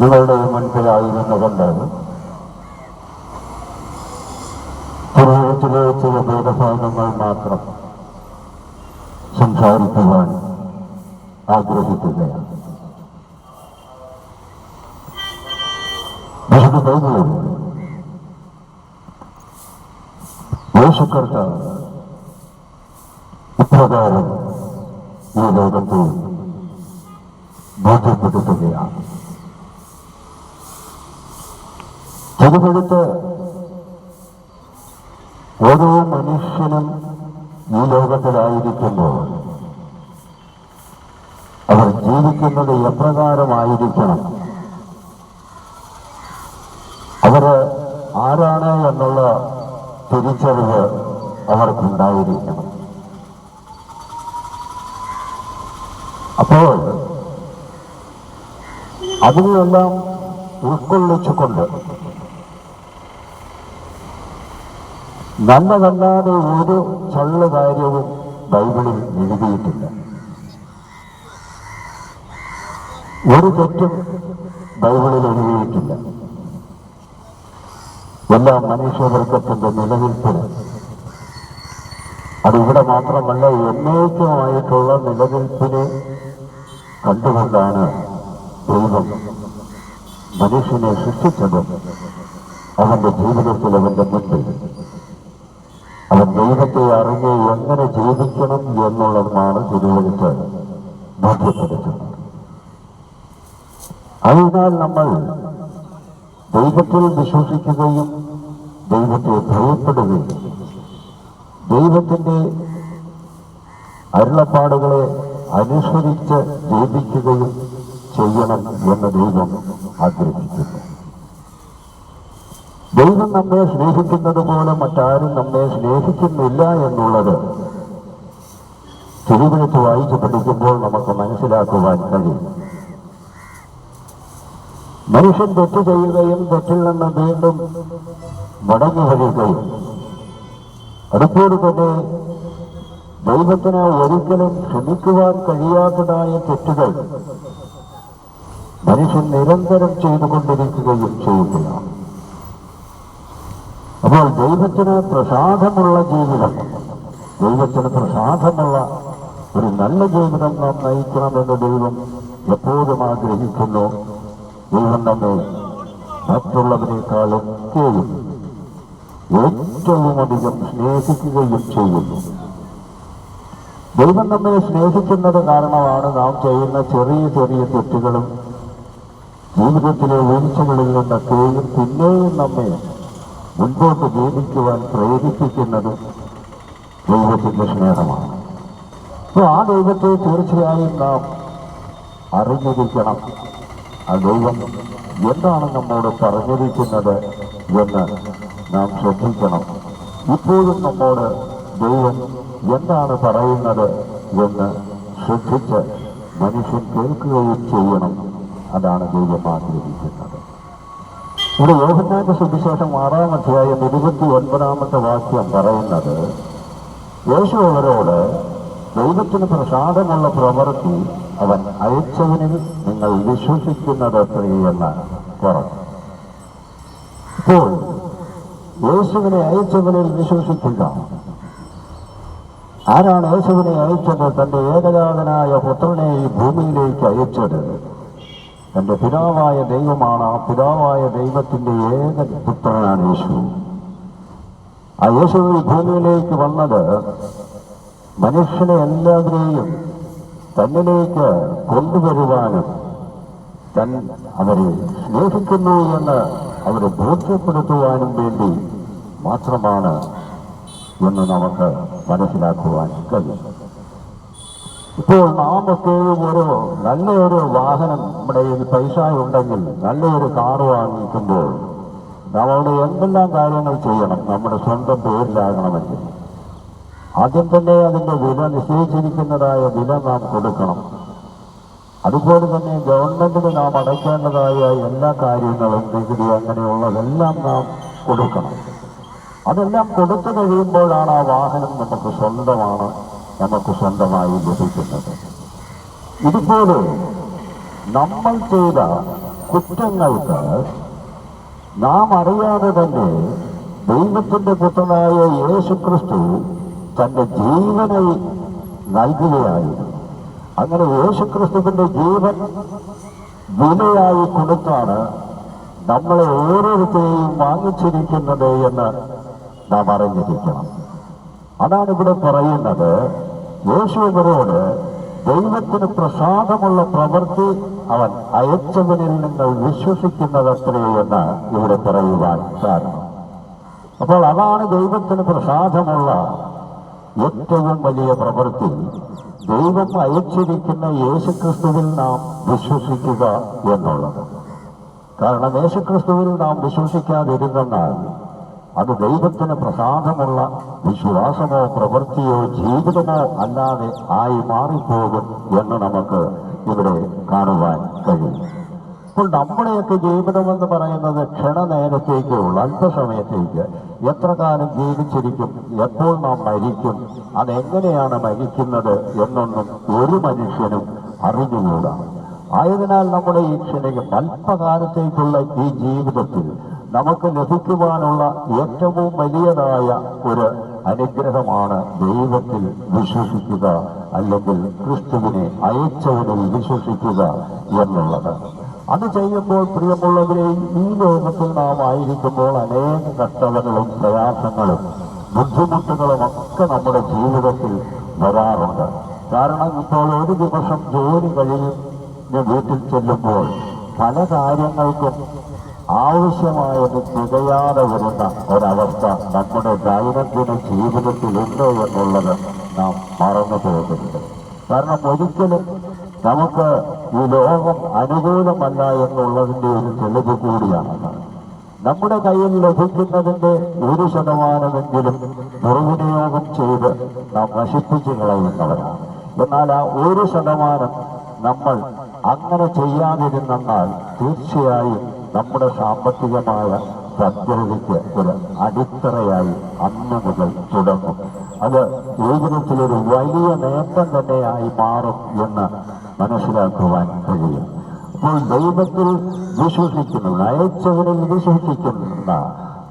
നിങ്ങളുടെ മുൻപിലായിരുന്നുകൊണ്ട് തിരുവനന്തപുരത്തിലെ ചില ഭേദഭാഗങ്ങൾ മാത്രം സംസാരിക്കുവാൻ ആഗ്രഹിക്കുകയാണ്. വിശുദ്ധ ബൈബിളിൽ യേശുക്കർക്ക് ഇപ്രകാരം ഈ ലോകത്തെ ബോധ്യപ്പെടുത്തുകയാണ്. തിരുവഴുത്ത് ഓരോ മനുഷ്യനും ഈ ലോകത്തിലായിരിക്കുമ്പോൾ അവർ ജീവിക്കുന്നത് എപ്രകാരമായിരിക്കണം? അവർ ആരാണ് എന്നുള്ള തിരിച്ചറിവ് അവർക്കുണ്ടായിരിക്കണം. അപ്പോൾ അതിനെയെല്ലാം ഉൾക്കൊള്ളിച്ചുകൊണ്ട് നല്ലതല്ലാതെ ഒരു ചള്ള കാര്യവും ബൈബിളിൽ എഴുതിയിട്ടില്ല. ഒരു തെറ്റും ബൈബിളിൽ എഴുതിയിട്ടില്ല. എല്ലാ മനുഷ്യവർഗത്തിന്റെ നിലനിൽപ്പിന് അതിവിടെ മാത്രമല്ല എന്നേക്കുമായിട്ടുള്ള നിലനിൽപ്പിനെ കണ്ടുകൊണ്ടാണ് ദൈവം മനുഷ്യനെ സൃഷ്ടിച്ചത് അവന്റെ ജീവിതത്തിൽ അവന്റെ മുൻപിൽ അവൻ ദൈവത്തെ അറിഞ്ഞ് എങ്ങനെ ജീവിക്കണം എന്നുള്ളതുമാണ് തിരുവഴുത്ത് ബോധ്യപ്പെടുത്തുന്നത്. അതിനാൽ നമ്മൾ ദൈവത്തിൽ വിശ്വസിക്കുകയും ദൈവത്തെ ഭയപ്പെടുകയും ദൈവത്തിന്റെ അരുളപ്പാടുകളെ അനുസരിച്ച് ജീവിക്കുകയും ചെയ്യണം എന്ന് ദൈവം ആഗ്രഹിക്കുന്നു. ദൈവം നമ്മെ സ്നേഹിക്കുന്നത് പോലെ മറ്റാരും നമ്മെ സ്നേഹിക്കുന്നില്ല എന്നുള്ളത് തിരുവനത്ത് വായിച്ച് പഠിക്കുമ്പോൾ നമുക്ക് മനസ്സിലാക്കുവാൻ കഴിയും. മനുഷ്യൻ തെറ്റ് ചെയ്യുകയും തെറ്റിൽ നിന്ന് വീണ്ടും മടങ്ങി വരികയും അതുപോലെ തന്നെ ദൈവത്തിന് ഒരിക്കലും ക്ഷമിക്കുവാൻ കഴിയാത്തതായ തെറ്റുകൾ മനുഷ്യൻ നിരന്തരം ചെയ്തുകൊണ്ടിരിക്കുകയും ചെയ്യുകയാണ്. അപ്പോൾ ദൈവത്തിന് പ്രസാദമുള്ള ജീവിതം. ദൈവത്തിന് പ്രസാദമുള്ള ഒരു നല്ല ജീവിതം നാം നയിക്കണമെന്ന് ദൈവം എപ്പോഴും ആഗ്രഹിക്കുന്നു. ദൈവം നമ്മെ മറ്റുള്ളവരെക്കാളൊക്കെയും ഏറ്റവും അധികം സ്നേഹിക്കുകയും ചെയ്യുന്നു. ദൈവം നമ്മെ സ്നേഹിക്കുന്നത് കാരണമാണ് നാം ചെയ്യുന്ന ചെറിയ ചെറിയ തെറ്റുകളും ജീവിതത്തിലെ വീഴ്ചകളിൽ നിന്നൊക്കെയും പിന്നെയും നമ്മെ മുൻപോട്ട് ജീവിക്കുവാൻ പ്രേരിപ്പിക്കുന്നത് ദൈവത്തിന്റെ സ്നേഹമാണ്. അപ്പോൾ ആ ദൈവത്തെ തീർച്ചയായും നാം അറിഞ്ഞിരിക്കണം. ആ ദൈവം എന്താണ് നമ്മോട് പറഞ്ഞിരിക്കുന്നത് എന്ന് നാം ശ്രദ്ധിക്കണം. ഇപ്പോഴും നമ്മോട് ദൈവം എന്താണ് പറയുന്നത് എന്ന് ശ്രദ്ധിച്ച് മനുഷ്യൻ കേൾക്കുകയും ചെയ്യണം. അതാണ് ദൈവം ആഗ്രഹിക്കുന്നത്. ഇവിടെ യോഹന്നാന്റെ സുവിശേഷം ആറാം അധ്യായം ഇരുപത്തി ഒൻപതാമത്തെ വാക്യം പറയുന്നത് യേശു അവരോട് ദൈവത്തിന് പ്രസാദമുള്ള പ്രവൃത്തി അവൻ അയച്ചവനിൽ നിങ്ങൾ വിശ്വസിക്കുന്നത് എത്രയെന്ന് പറഞ്ഞു. ഇപ്പോൾ യേശുവിനെ അയച്ചവനിൽ വിശ്വസിക്കുക. ആരാണ് യേശുവിനെ അയച്ചത്? തന്റെ ഏകജാതനായ പുത്രനെ ഈ ഭൂമിയിലേക്ക് അയച്ചത്. തന്റെ പിതാവായ ദൈവമാണ് ആ പിതാവായ ദൈവത്തിന്റെ ഏക പുത്രനാണ് യേശു. ആ യേശു ഈ ഭൂമിയിലേക്ക് വന്നത് മനുഷ്യനെ എല്ലാവരെയും തന്നിലേക്ക് കൊണ്ടുവരുവാനും തൻ അവരെ സ്നേഹിക്കുന്നു എന്ന് അവരെ ബോധ്യപ്പെടുത്തുവാനും വേണ്ടി മാത്രമാണ് എന്ന് നമുക്ക് മനസ്സിലാക്കുവാൻ കഴിയും. ഇപ്പോൾ നാമൊക്കെയും ഒരു നല്ലൊരു വാഹനം നമ്മുടെ കയ്യിൽ പൈസ ഉണ്ടെങ്കിൽ നല്ലൊരു കാറ് വാങ്ങിക്കുമ്പോൾ നാം അവിടെ എന്തെല്ലാം കാര്യങ്ങൾ ചെയ്യണം? നമ്മുടെ സ്വന്തം പേരിലാകണമെങ്കിൽ. ആദ്യം തന്നെ അതിന്റെ വില നിശ്ചയിച്ചിരിക്കുന്നതായ വില നാം കൊടുക്കണം. അതുപോലെ തന്നെ ഗവൺമെന്റിന് നാം അടയ്ക്കേണ്ടതായ എല്ലാ കാര്യങ്ങളും നികുതി അങ്ങനെയുള്ളതെല്ലാം നാം കൊടുക്കണം. അതെല്ലാം കൊടുത്തു കഴിയുമ്പോഴാണ് ആ വാഹനം നമുക്ക് സ്വന്തമാണ്. നമുക്ക് സ്വന്തമായി ലഭിക്കുന്നത് ഇതുപോലെ നമ്മൾ ചെയ്ത കുറ്റങ്ങൾക്ക് നാം അറിയാതെ തന്നെ ദൈവത്തിന്റെ പുത്രനായ യേശു ക്രിസ്തു തന്റെ ജീവനെ നൽകുകയായിരുന്നു. അങ്ങനെ യേശു ക്രിസ്തുവിന്റെ ജീവൻ വിലയായി കൊടുത്താണ് നമ്മളെ ഓരോരുത്തരെയും വാങ്ങിച്ചിരിക്കുന്നത് എന്ന് നാം അറിഞ്ഞിരിക്കണം. അതാണ് ഇവിടെ പറയുന്നത്. യേശു ഇവരോട് ദൈവത്തിന് പ്രസാദമുള്ള പ്രവൃത്തി അവൻ അയച്ചവനിൽ നിങ്ങൾ വിശ്വസിക്കുന്നതത്രേ എന്ന് ഇവിടെ പറയുവാൻ കാരണം. അപ്പോൾ അതാണ് ദൈവത്തിന് പ്രസാദമുള്ള ഏറ്റവും വലിയ പ്രവൃത്തി. ദൈവം അയച്ചിരിക്കുന്ന യേശുക്രിസ്തുവിൽ നാം വിശ്വസിക്കുക എന്നുള്ളത്. കാരണം യേശുക്രിസ്തുവിൽ നാം വിശ്വസിക്കാതിരുന്നാൽ അത് ദൈവത്തിന് പ്രസാദമുള്ള വിശ്വാസമോ പ്രവൃത്തിയോ ജീവിതമോ അല്ലാതെ ആയി മാറിപ്പോകും എന്ന് നമുക്ക് ഇവിടെ കാണുവാൻ കഴിയും. അപ്പോൾ നമ്മുടെയൊക്കെ ജീവിതമെന്ന് പറയുന്നത് ക്ഷണനേരത്തേക്കുള്ള അല്പസമയത്തേക്ക് എത്ര കാലം ജീവിച്ചിരിക്കും എപ്പോൾ നാം മരിക്കും അതെങ്ങനെയാണ് മരിക്കുന്നത് എന്നൊന്നും ഒരു മനുഷ്യനും അറിഞ്ഞുകൂടാ. ആയതിനാൽ നമ്മുടെ ഈ ക്ഷണികം അല്പകാലത്തേക്കുള്ള ഈ ജീവിതത്തിൽ നമുക്ക് ലഭിക്കുവാനുള്ള ഏറ്റവും വലിയതായ ഒരു അനുഗ്രഹമാണ് ദൈവത്തിൽ വിശ്വസിക്കുക അല്ലെങ്കിൽ ക്രിസ്തുവിനെ അയച്ചവനിൽ വിശ്വസിക്കുക എന്നുള്ളത്. അത് ചെയ്യുമ്പോൾ പ്രിയമുള്ളവരെ ഈ ലോകത്തിൽ നാം ആയിരിക്കുമ്പോൾ അനേക കഷ്ടതകളും പ്രയാസങ്ങളും ബുദ്ധിമുട്ടുകളും ഒക്കെ നമ്മുടെ ജീവിതത്തിൽ വരാറുണ്ട്. കാരണം ഇപ്പോൾ ഒരു ദിവസം ജോലി കഴിഞ്ഞ് വീട്ടിൽ ചെല്ലുമ്പോൾ പല കാര്യങ്ങൾക്കും ആവശ്യമായത് തികയാതെ വരുന്ന ഒരവസ്ഥ നമ്മുടെ ദൈനംദിന ജീവിതത്തിലുണ്ട് എന്നുള്ളത് നാം മറന്നു പോകുന്നുണ്ട് കാരണം ഒരിക്കലും നമുക്ക് ഈ ലോകം അനുകൂലമല്ല എന്നുള്ളതിന്റെ ഒരു തെളിവ് കൂടിയാണ്. നമ്മുടെ കയ്യിൽ ലഭിക്കുന്നതിന്റെ ഒരു ശതമാനമെങ്കിലും ദുർവിനിയോഗം ചെയ്ത് നാം നശിപ്പിച്ചു കളയുന്നവരാണ്. എന്നാൽ ആ ഒരു ശതമാനം നമ്മൾ അങ്ങനെ ചെയ്യാതിരുന്നാൽ തീർച്ചയായും നമ്മുടെ സാമ്പത്തികമായ ഭദ്രതയ്ക്ക് ഒരു അടിത്തറയായി അന്ന് മുതൽ തുടങ്ങും. അത് ജീവിതത്തിലൊരു വലിയ നേട്ടം തന്നെയായി മാറും എന്ന് മനസ്സിലാക്കുവാൻ കഴിയും. അപ്പോൾ ദൈവത്തിൽ വിശ്വസിക്കുന്നു അയച്ചവരിൽ വിശ്വസിക്കുന്ന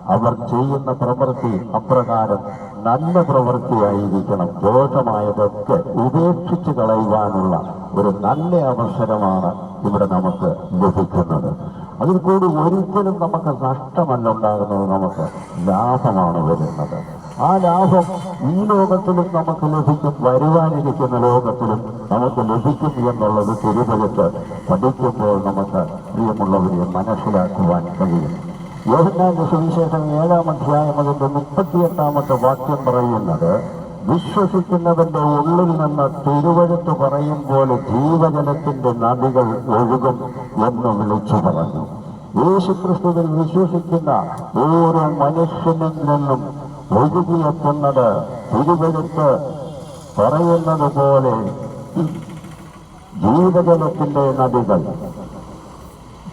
അവർ ചെയ്യുന്ന പ്രവൃത്തി അപ്രകാരം നല്ല പ്രവൃത്തിയായിരിക്കണം. ദോഷമായതൊക്കെ ഉപേക്ഷിച്ച് കളയുവാനുള്ള ഒരു നല്ല അവസരമാണ് ഇവിടെ നമുക്ക് ലഭിക്കുന്നത്. അതിൽ കൂടി ഒരിക്കലും നമുക്ക് നഷ്ടമല്ല ഉണ്ടാകുന്നത് നമുക്ക് ലാഭമാണ് വരുന്നത്. ആ ലാഭം ഈ ലോകത്തിലും നമുക്ക് ലഭിക്കും വരുവാനിരിക്കുന്ന ലോകത്തിലും നമുക്ക് ലഭിക്കും എന്നുള്ളത് തിരുവഴുത്ത് പഠിക്കുമ്പോൾ നമുക്ക് പ്രിയമുള്ളവരെ മനസ്സിലാക്കുവാൻ കഴിയും. യോഹന്നാന്റെ സുവിശേഷം ഏഴാം അധ്യായം അതിന്റെ മുപ്പത്തിയെട്ടാമത്തെ വാക്യം പറയുന്നത് വിശ്വസിക്കുന്നവന്റെ ഉള്ളിൽ നിന്ന് തിരുവഴുത്ത് പറയും പോലെ ജീവജലത്തിന്റെ നദികൾ ഒഴുകും എന്ന് വിളിച്ചു പറഞ്ഞു. യേശുക്രിസ്തുവിൽ വിശ്വസിക്കുന്ന ഓരോ മനുഷ്യനിൽ നിന്നും ഒഴുകിയെത്തുന്നത് തിരുവഴുത്ത് പറയുന്നത് പോലെ ജീവജലത്തിന്റെ നദികൾ.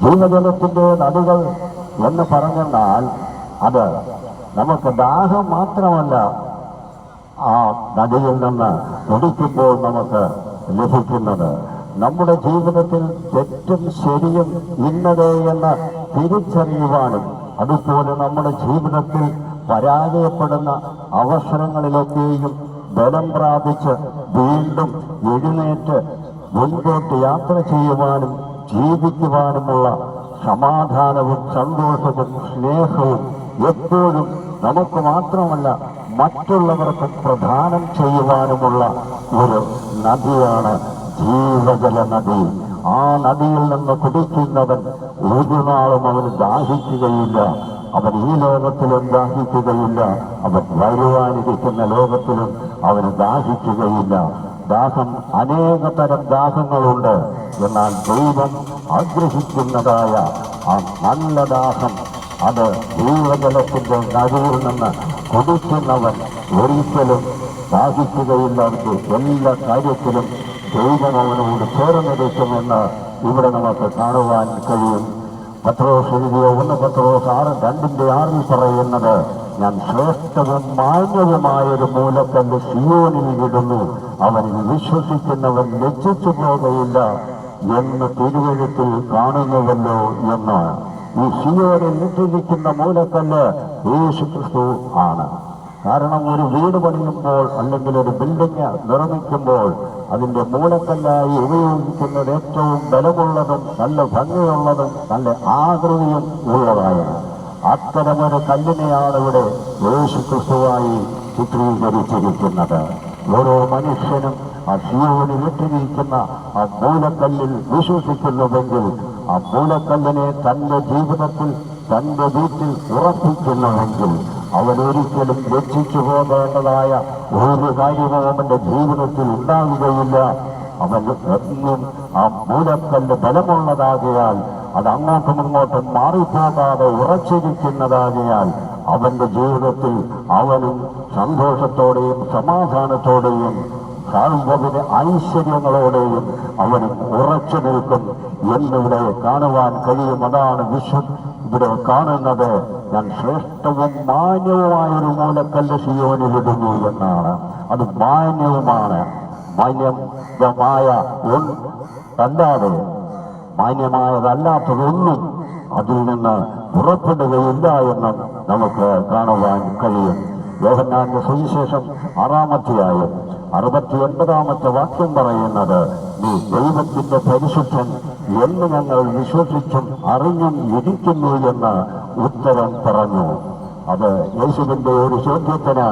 ജീവജലത്തിന്റെ നദികൾ എന്ന് പറഞ്ഞെന്നാൽ അത് നമുക്ക് ദാഹം മാത്രമല്ല ആ നദിയിൽ നിന്ന് കുടിക്കുമ്പോൾ നമുക്ക് ലഭിക്കുന്നത് നമ്മുടെ ജീവിതത്തിൽ തെറ്റും ശരിയും ഇന്നത് എന്ന് തിരിച്ചറിയുവാനും അതുപോലെ നമ്മുടെ ജീവിതത്തിൽ പരാജയപ്പെടുന്ന അവസരങ്ങളിലൊക്കെയും ബലം പ്രാപിച്ച് വീണ്ടും എഴുന്നേറ്റ് മുൻപോട്ട് യാത്ര ചെയ്യുവാനും ജീവിക്കുവാനുമുള്ള സമാധാനവും സന്തോഷവും സ്നേഹവും എപ്പോഴും നമുക്ക് മാത്രമല്ല മറ്റുള്ളവർക്ക് പ്രധാനം ചെയ്യുവാനുമുള്ള ഒരു നദിയാണ് ജീവജല നദി. ആ നദിയിൽ നിന്ന് കുടിക്കുന്നവൻ ഒരു നാളും അവന് ദാഹിക്കുകയില്ല. അവൻ ഈ ലോകത്തിലും ദാഹിക്കുകയില്ല. അവൻ വരുവാനിരിക്കുന്ന ലോകത്തിലും അവന് ദാഹിക്കുകയില്ല. ദാഹം അനേക തരം ദാഹങ്ങളുണ്ട്. എന്നാൽ ദൈവം ആഗ്രഹിക്കുന്നതായ ആ നല്ല ദാഹം അത് ഭൂവചനത്തിന്റെ നടുവിൽ നിന്ന് കൊടുക്കുന്നവൻ ഒരിക്കലും സാധിക്കുകയില്ലാത്ത എല്ലാ കാര്യത്തിലും ദൈവം അവനോട് ചേർന്നിരിക്കുമെന്ന് ഇവിടെ നമുക്ക് കാണുവാൻ കഴിയും. പത്രോസ് എഴുതിയ ഒന്ന് പത്രോസ് ആറ് രണ്ടിന്റെ ആറിൽ പറയുന്നത് ഞാൻ ശ്രേഷ്ഠവും മാന്യവുമായൊരു മൂലക്കല്ല് സിയോനിൽ ഇടുന്നു. അവനിൽ വിശ്വസിക്കുന്നവൻ ലജ്ജിച്ചു പോകയില്ല എന്ന് തിരുവഴുത്തിൽ കാണുന്നുവല്ലോ എന്ന്. ഈ സിയോനിൽ ഇട്ടിരിക്കുന്ന മൂലക്കല്ല് യേശുക്രിസ്തു ആണ്. കാരണം ഒരു വീട് പണിയുമ്പോൾ അല്ലെങ്കിൽ ഒരു ബിൽഡിംഗ് നിർമ്മിക്കുമ്പോൾ അതിന്റെ മൂലക്കല്ലായി ഉപയോഗിക്കുന്നത് ഏറ്റവും ബലമുള്ളതും നല്ല ഭംഗിയുള്ളതും നല്ല ആകൃതിയും ഉള്ളതായ അത്തരമൊരു കല്ലിനെയാണ് ഇവിടെ യേശുക്രിസ്തുവായി ചിത്രീകരിച്ചിരിക്കുന്നത്. ഓരോ മനുഷ്യനും ആ ശിവനിൽ ഇട്ടിരിക്കുന്ന ആ മൂലക്കല്ലിൽ വിശ്വസിക്കുന്നുവെങ്കിൽ ആ മൂലക്കല്ലിനെ തന്റെ ജീവിതത്തിൽ തന്റെ വീട്ടിൽ ഉറപ്പിക്കുന്നുവെങ്കിൽ അവൻ ഒരിക്കലും ലക്ഷിച്ചു പോകേണ്ടതായ ഒരു കാര്യവും അവന്റെ ജീവിതത്തിൽ ഉണ്ടാവുകയില്ല. അവൻ എന്നും ആ മൂലക്കല്ല് ബലമുള്ളതാകയാൽ അത് അങ്ങോട്ടും ഇങ്ങോട്ടും മാറിപ്പോകാതെ ഉറച്ചിരിക്കുന്നതാകയാൽ അവന്റെ ജീവിതത്തിൽ അവനും സന്തോഷത്തോടെയും സമാധാനത്തോടെയും സർവവിധ ഐശ്വര്യങ്ങളോടെയും അവനും ഉറച്ചു നിൽക്കും. എന്നിവിടെ കാണുവാൻ കഴിയും അതാണ് വിശ്വം ഇവിടെ കാണുന്നത് ഞാൻ ശ്രേഷ്ഠവും മാന്യവുമായ ഒരു മൂലക്കല്ല് സിയോനിലിടുന്നു എന്നാണ്. അത് മാന്യവുമാണ്. മാന്യമായ അല്ലാതെ മാന്യമായതല്ലാത്തതൊന്നും അതിൽ നിന്ന് പുറപ്പെടുകയില്ല എന്ന് നമുക്ക് കാണുവാൻ കഴിയും. യോഹന്നാന്റെ സുവിശേഷം ആറാമത്തെയായും അറുപത്തി ഒൻപതാമത്തെ വാക്യം പറയുന്നത് നീ ദൈവത്തിന്റെ പരിശുദ്ധൻ എന്ന് ഞങ്ങൾ വിശ്വസിച്ചും അറിഞ്ഞും ഇരിക്കുന്നു എന്ന് ഉത്തരം പറഞ്ഞു. അത് യേശുവിന്റെ ഒരു ചോദ്യത്തിന്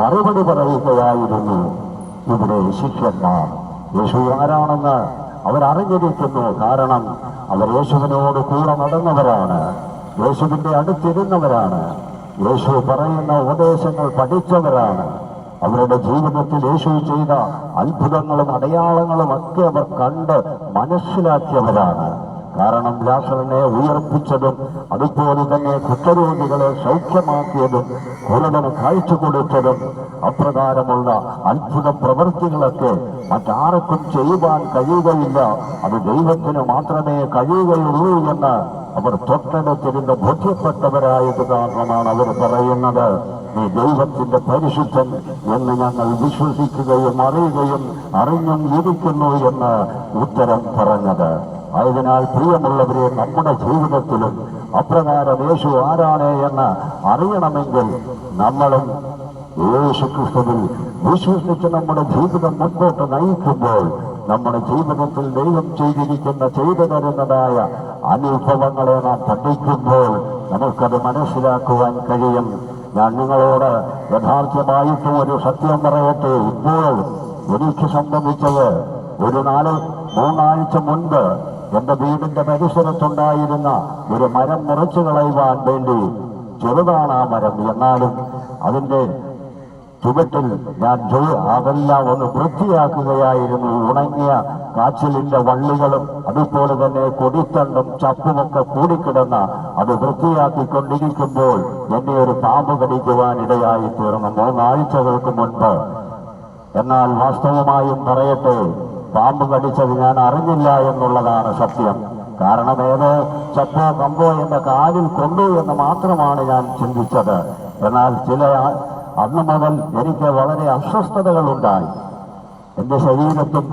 മറുപടി പറയുകയായിരുന്നു. ഇവിടെ ശിഷ്യന്മാർ യേശു ആരാണെന്ന് അവരറിഞ്ഞിരിക്കുന്നു കാരണം അവർ യേശുവിനോട് കൂടെ നടന്നവരാണ്. യേശുവിന്റെ അടുത്തിരുന്നവരാണ് യേശു പറയുന്ന ഉപദേശങ്ങൾ പഠിച്ചവരാണ്. അവരുടെ ജീവിതത്തിൽ യേശു ചെയ്ത അത്ഭുതങ്ങളും അടയാളങ്ങളും ഒക്കെ അവർ കണ്ട് മനസ്സിലാക്കിയവരാണ്. കാരണം ലാസറിനെ ഉയർപ്പിച്ചതും അതുപോലെ തന്നെ കുറ്റരോഗികളെ സൗഖ്യമാക്കിയതും കുരടന് കാഴ്ച കൊടുത്തതും അപ്രകാരമുള്ള അത്ഭുത പ്രവൃത്തികളൊക്കെ മറ്റാർക്കും ചെയ്യുവാൻ കഴിയുകയില്ല. അത് ദൈവത്തിന് മാത്രമേ കഴിയുകയുള്ളൂ എന്ന് അവർ തൊട്ടടുത്തിരുന്ന് ബോധ്യപ്പെട്ടവരായത് കാരണമാണ് അവർ പറയുന്നത്. ദൈവത്തിന്റെ പരിശുദ്ധൻ എന്ന് ഞങ്ങൾ വിശ്വസിക്കുകയും അറിയുകയും അറിഞ്ഞും ഇരിക്കുന്നു എന്ന് ഉത്തരം പറഞ്ഞത്. ആയതിനാൽ പ്രിയമുള്ളവരെ നമ്മുടെ ജീവിതത്തിലും അപ്രകാരം യേശു ആരാണ് എന്ന് അറിയണമെങ്കിൽ നമ്മളും യേശു ക്രിസ്തുവിൽ വിശ്വസിച്ച് നമ്മുടെ ജീവിതം മുൻപോട്ട് നയിക്കുമ്പോൾ നമ്മുടെ ജീവിതത്തിൽ ദൈവം ചെയ്തിരിക്കുന്ന ചെയ്തു തരുന്നതായ അനുഭവങ്ങളെ നാം പഠിക്കുമ്പോൾ നമുക്കത് മനസ്സിലാക്കുവാൻ കഴിയും. ഞാൻ നിങ്ങളോട് യഥാർത്ഥമായിട്ടും ഒരു സത്യം പറയട്ടെ. ഇപ്പോൾ എനിക്ക് സംബന്ധിച്ചത് ഒരു നാല് മൂന്നാഴ്ച മുൻപ് എന്റെ വീടിന്റെ പരിസരത്തുണ്ടായിരുന്ന ഒരു മരം മുറിച്ചു കളയുവാൻ വേണ്ടി ചെറുതാണ് ആ മരം. എന്നാലും അതിന്റെ ചുവട്ടിൽ ഞാൻ അതെല്ലാം ഒന്ന് വൃത്തിയാക്കുകയായിരുന്നു. ഉണങ്ങിയ കാച്ചിലിന്റെ വള്ളികളും അതുപോലെ തന്നെ കൊടിത്തണ്ടും ചപ്പുമൊക്കെ കൂടിക്കിടന്ന് അത് വൃത്തിയാക്കിക്കൊണ്ടിരിക്കുമ്പോൾ എന്നെ ഒരു പാമ്പ് കടിക്കുവാൻ ഇടയായി തീർന്നു. മൂന്നാഴ്ചകൾക്ക് മുൻപ്. എന്നാൽ വാസ്തവമായും പറയട്ടെ പാമ്പ് കടിച്ചത് ഞാൻ അറിഞ്ഞില്ല എന്നുള്ളതാണ് സത്യം. കാരണം ഏതോ ചപ്പോ കമ്പോ എന്റെ കാലിൽ കൊണ്ടു എന്ന് മാത്രമാണ് ഞാൻ ചിന്തിച്ചത്. എന്നാൽ ചില അന്ന് മുതൽ എനിക്ക് വളരെ അസ്വസ്ഥതകളുണ്ടായി. എന്റെ ശരീരത്തും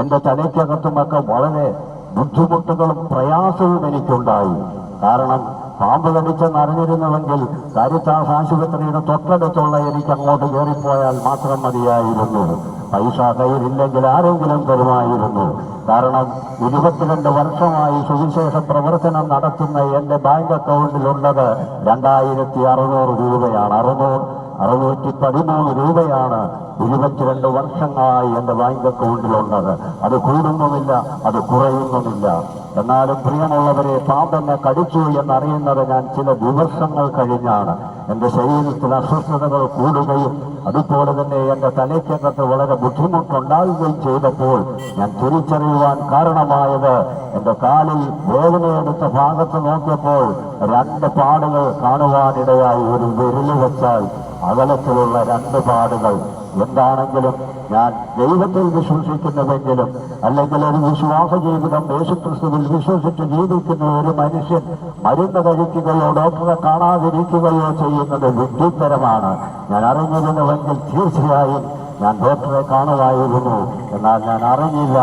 എന്റെ തലയ്ക്കകത്തുമൊക്കെ വളരെ ബുദ്ധിമുട്ടുകളും പ്രയാസവും എനിക്കുണ്ടായി. കാരണം പാമ്പ് കടിച്ചെന്ന് അറിഞ്ഞിരുന്നുവെങ്കിൽ കാരിത്താസ് ആശുപത്രിയുടെ തൊട്ടടുത്തുള്ള എനിക്ക് അങ്ങോട്ട് കയറിപ്പോയാൽ മാത്രം മതിയായിരുന്നു. പൈസ കയ്യിലില്ലെങ്കിൽ ആരെങ്കിലും തരുമായിരുന്നു. കാരണം ഇരുപത്തിരണ്ട് വർഷമായി സുവിശേഷ പ്രവർത്തനം നടത്തുന്ന എന്റെ ബാങ്ക് അക്കൗണ്ടിലുള്ളത് രണ്ടായിരത്തി അറുന്നൂറ് രൂപയാണ്. അറുന്നൂറ് അറുന്നൂറ്റി പതിമൂന്ന് രൂപയാണ് ഇരുപത്തിരണ്ട് വർഷങ്ങളായി എന്റെ ബാങ്ക് അക്കൗണ്ടിലുള്ളത്. അത് കൂടുന്നുമില്ല അത് കുറയുന്നുമില്ല. എന്നാലും പ്രിയമുള്ളവരെ പാമ്പെന്നെ കടിച്ചു എന്നറിയുന്നത് ഞാൻ ചില ദിവസങ്ങൾ കഴിഞ്ഞാണ്. എന്റെ ശരീരത്തിൽ അസ്വസ്ഥതകൾ കൂടുകയും അതുപോലെ തന്നെ എന്റെ തലയ്ക്കകത്ത് വളരെ ബുദ്ധിമുട്ടുണ്ടാവുകയും ചെയ്തപ്പോൾ ഞാൻ തിരിച്ചറിയുവാൻ കാരണമായത് എന്റെ കാലിൽ വേദനയെടുത്ത ഭാഗത്ത് നോക്കിയപ്പോൾ രണ്ട് പാടുകൾ കാണുവാനിടയായി ഒരു വിരൽ വെച്ചാൽ അകലത്തിലുള്ള രണ്ട് പാടുകൾ എന്താണെങ്കിലും ഞാൻ ദൈവത്തിൽ വിശ്വസിക്കുന്നുവെങ്കിലും അല്ലെങ്കിൽ ഒരു വിശ്വാസ ജീവിതം യേശുക്രിസ്തുവിൽ വിശ്വസിച്ച് ജീവിക്കുന്ന ഒരു മനുഷ്യൻ മരുന്ന് കഴിക്കുകയോ ഡോക്ടറെ കാണാതിരിക്കുകയോ ചെയ്യുന്നത് വിഡ്ഢിത്തരമാണ് ഞാൻ അറിഞ്ഞിരുന്നുവെങ്കിൽ തീർച്ചയായും ഞാൻ ഡോക്ടറെ കാണുമായിരുന്നു. എന്നാൽ ഞാൻ അറിഞ്ഞില്ല.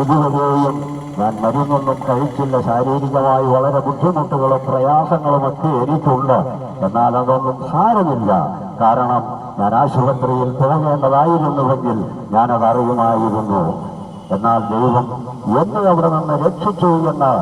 ഇതുവരെയും ഞാൻ മരുന്നൊന്നും കഴിച്ചില്ല. ശാരീരികമായി വളരെ ബുദ്ധിമുട്ടുകളും പ്രയാസങ്ങളുമൊക്കെ എനിക്കുണ്ട്. എന്നാൽ അതൊന്നും സാരമില്ല. കാരണം ഞാൻ ആശുപത്രിയിൽ പോകേണ്ടതായിരുന്നുവെങ്കിൽ ഞാനത് അറിയുമായിരുന്നു. എന്നാൽ ദൈവം എന്നെ അവിടെ നിന്ന് രക്ഷിച്ചു എന്ന്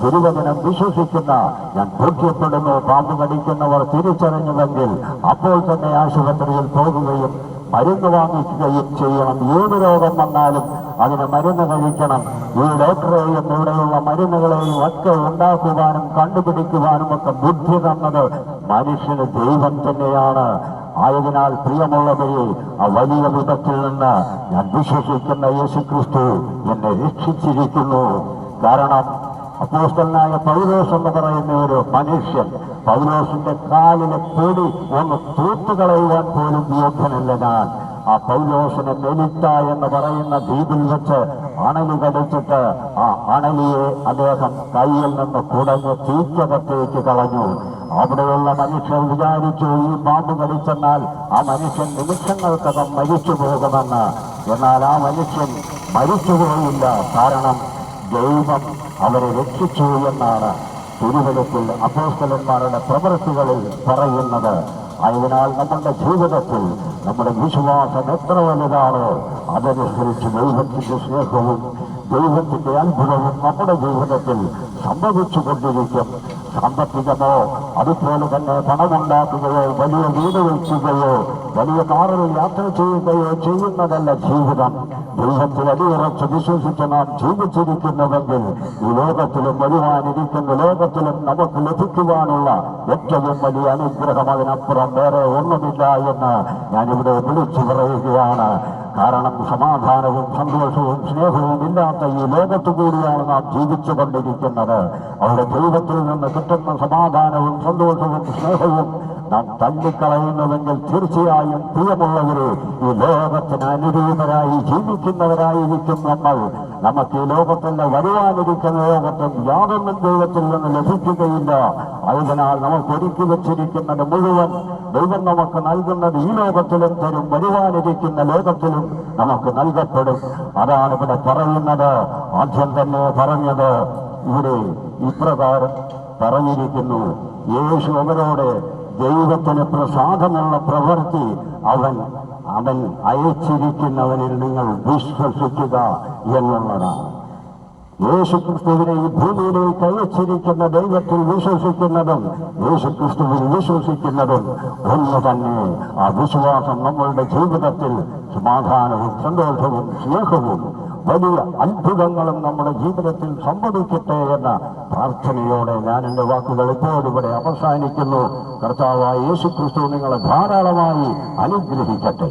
തിരുവചനം വിശ്വസിക്കുന്ന ഞാൻ ബോധ്യപ്പെടുന്നു. പാമ്പ് കടിക്കുന്നവർ തിരിച്ചറിഞ്ഞുവെങ്കിൽ അപ്പോൾ തന്നെ ആശുപത്രിയിൽ പോകുകയും മരുന്ന് വാങ്ങിക്കുകയും ചെയ്യണം. ഏത് രോഗം വന്നാലും അതിന് മരുന്ന് കഴിക്കണം. ഈ ഡോക്ടറെയും ഇവിടെയുള്ള മരുന്നുകളെയും ഒക്കെ ഉണ്ടാക്കുവാനും കണ്ടുപിടിക്കുവാനും ഒക്കെ ബുദ്ധി തന്നത് മനുഷ്യന് ദൈവം തന്നെയാണ്. ആയതിനാൽ പ്രിയമുള്ളവരെ ആ വലിയ വിധത്തിൽ നിന്ന് ഞാൻ വിശ്വസിക്കുന്ന യേശു ക്രിസ്തു എന്നെ രക്ഷിച്ചിരിക്കുന്നു. കാരണം അപ്പോസ്റ്റലായ പൗരോസ് എന്ന് പറയുന്ന ഒരു മനുഷ്യൻ പൗലോസിന്റെ കാലിലെ പൊടി ഒന്ന് തൂത്തുകളയുവാൻ പോലും യോഗ്യനല്ല ഞാൻ ആ പൗലോസിനെ മെലിത്ത എന്ന് പറയുന്ന ദ്വീപിൽ വെച്ച് അണലി കടിച്ചിട്ട് ആ അണലിയെ അദ്ദേഹം കയ്യിൽ നിന്ന് കുടഞ്ഞ് തീക്കകത്തേക്ക് കളഞ്ഞു. അവിടെയുള്ള മനുഷ്യർ വിചാരിച്ചു ഈ പാമ്പ് കടിച്ചെന്നാൽ ആ മനുഷ്യൻ നിമിഷങ്ങൾക്കകം മരിച്ചു പോകുമെന്ന്. എന്നാൽ ആ മനുഷ്യൻ മരിച്ചുപോയില്ല കാരണം ദൈവം അവരെ രക്ഷിച്ചു എന്നാണ്. തിരുവനത്തിൽ അപ്പോസ്തലന്മാരുടെ പ്രവൃത്തികളിൽ പറയുന്നത് ആയതിനാൽ നമ്മുടെ ജീവിതത്തിൽ നമ്മുടെ വിശ്വാസം എത്ര വലുതാണ് അതനുസരിച്ച് ദൈവത്തിന്റെ സ്നേഹവും ദൈവത്തിന്റെ അത്ഭുതവും നമ്മുടെ ജീവിതത്തിൽ സംഭവിച്ചു കൊണ്ടിരിക്കും സാമ്പത്തികമോ അതുപോലെ തന്നെ പണമുണ്ടാക്കുകയോ വലിയ വീട് വയ്ക്കുകയോ വലിയ കാറിൽ യാത്ര ചെയ്യുകയോ ചെയ്യുന്നതല്ല ജീവിതം. ദൈവത്തിൽ അടിയുറച്ച് വിശ്വസിച്ച് നാം ജീവിച്ചിരിക്കുന്നുവെങ്കിൽ ഈ ലോകത്തിലും വരുവാനിരിക്കുന്ന ലോകത്തിലും നമുക്ക് ലഭിക്കുവാനുള്ള ഏറ്റവും വലിയ അനുഗ്രഹം അതിനപ്പുറം വേറെ ഒന്നുമില്ല എന്ന് ഞാനിവിടെ വിളിച്ചു പറയുകയാണ്. കാരണം സമാധാനവും സന്തോഷവും സ്നേഹവും ഇല്ലാത്ത ഈ ലോകത്തു കൂടിയാണ് നാം ജീവിച്ചു കൊണ്ടിരിക്കുന്നത്. അവിടെ ദൈവത്തിൽ നിന്ന് കിട്ടുന്ന സമാധാനവും സന്തോഷവും സ്നേഹവും നാം തള്ളിക്കളയുന്നുവെങ്കിൽ തീർച്ചയായും പ്രിയമുള്ളവരെ ഈ ലോകത്തിന് അനുരൂപരായി ജീവിക്കുന്നവരായിരിക്കും നമ്മൾ. നമുക്ക് ഈ ലോകത്തിന്റെ വരുവാനിരിക്കുന്ന ലോകത്തും യാതൊന്നും ദൈവത്തിൽ നിന്ന് ലഭിക്കുകയില്ല. അതിനാൽ നമുക്ക് ഒരുക്കി വെച്ചിരിക്കുന്നത് മുഴുവൻ ദൈവം നമുക്ക് നൽകുന്നത് ഈ ലോകത്തിലും തരും വരുവാനിരിക്കുന്ന ലോകത്തിലും നമുക്ക് നൽകപ്പെടും. അതാണ് ഇവിടെ പറയുന്നത്. ആദ്യം തന്നെ പറഞ്ഞത് ഇവിടെ ഇപ്രകാരം പറഞ്ഞിരിക്കുന്നു. യേശു അവരോട് ദൈവത്തിന് പ്രസാദമുള്ള പ്രവൃത്തി അവൻ അവൻ അയച്ചിരിക്കുന്നവനിൽ നിങ്ങൾ വിശ്വസിക്കുക എന്നുള്ളതാണ്. യേശുക്രിസ്തുവിനെ ഈ ഭൂമിയിലേക്ക് അയച്ചിരിക്കുന്ന ദൈവത്തിൽ വിശ്വസിക്കുന്നതും യേശുക്രിസ്തുവിൽ വിശ്വസിക്കുന്നതും ഒന്ന് തന്നെ. ആ വിശ്വാസം നമ്മളുടെ ജീവിതത്തിൽ സമാധാനവും സന്തോഷവും സ്നേഹവും വലിയ അത്ഭുതങ്ങളും നമ്മുടെ ജീവിതത്തിൽ സംഭവിക്കട്ടെ എന്ന പ്രാർത്ഥനയോടെ ഞാൻ എന്റെ വാക്കുകൾ ഇപ്പോൾ ഇവിടെ അവസാനിക്കുന്നു. കർത്താവായ യേശുക്രിസ്തു നിങ്ങളെ ധാരാളമായി അനുഗ്രഹിക്കട്ടെ.